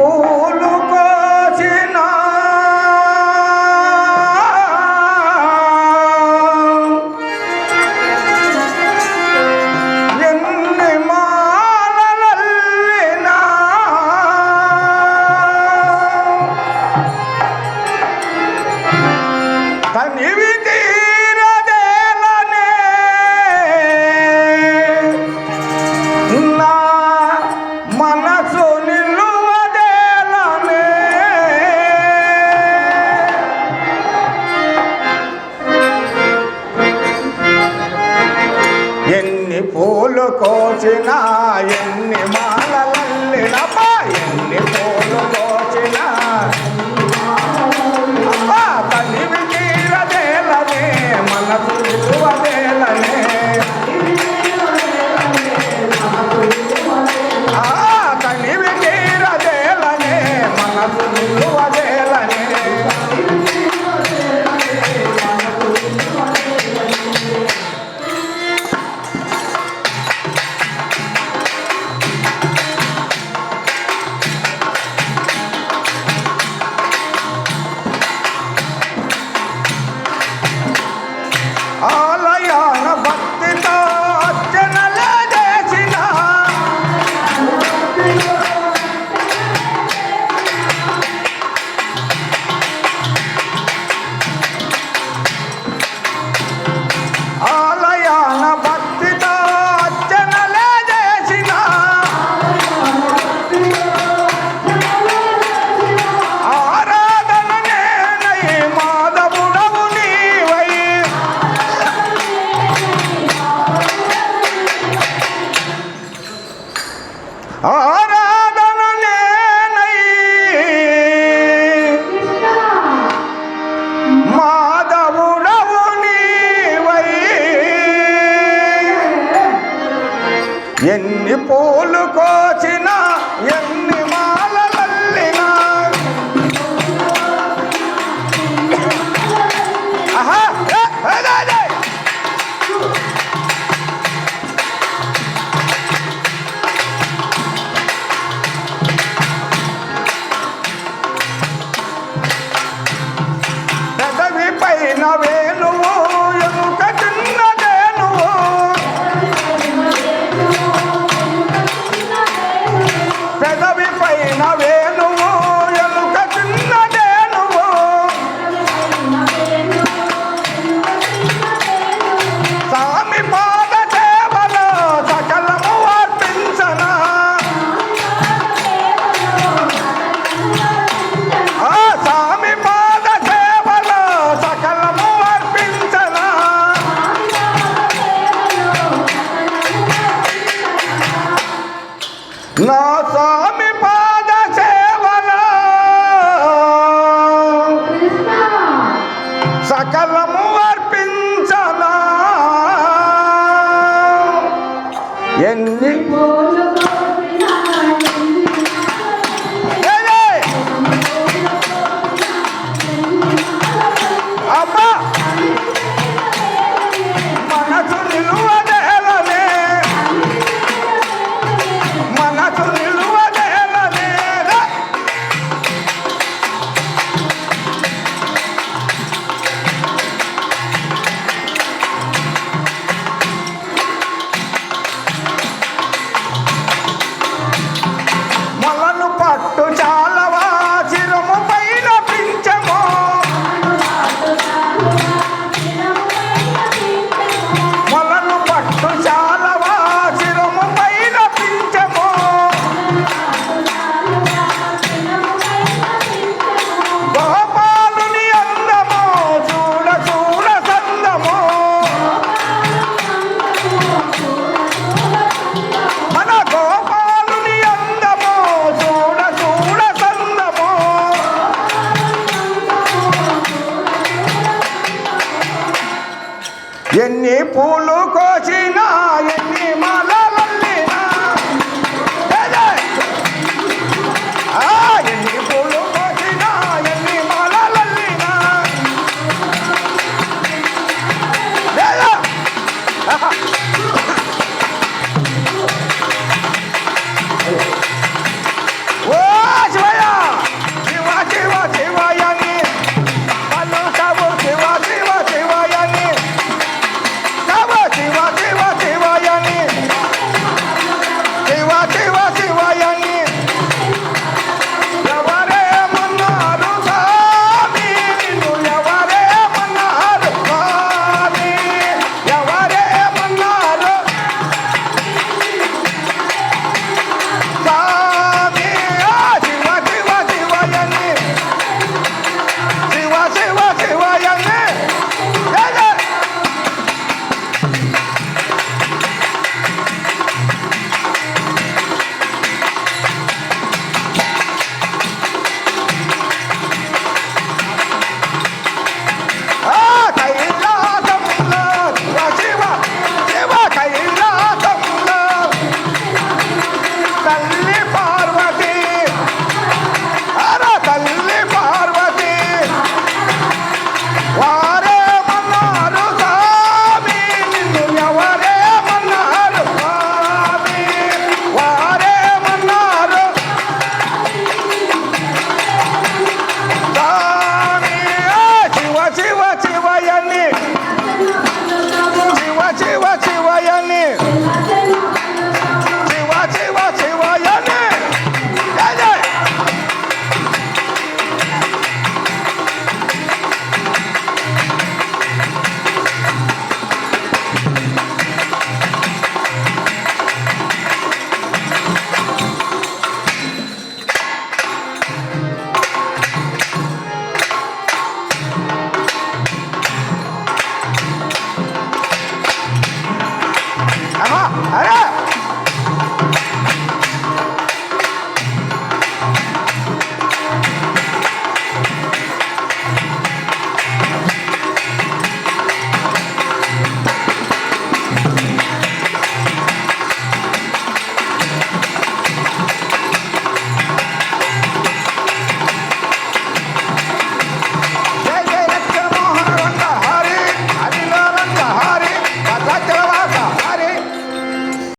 amor. పూలు కోసిన ఎన్ని మాలలల్లినపా ఎన్ని పూలు కో 好嘞 সকল আমি পা ఎన్ని పూలు కోసినా ఎన్ని మాలా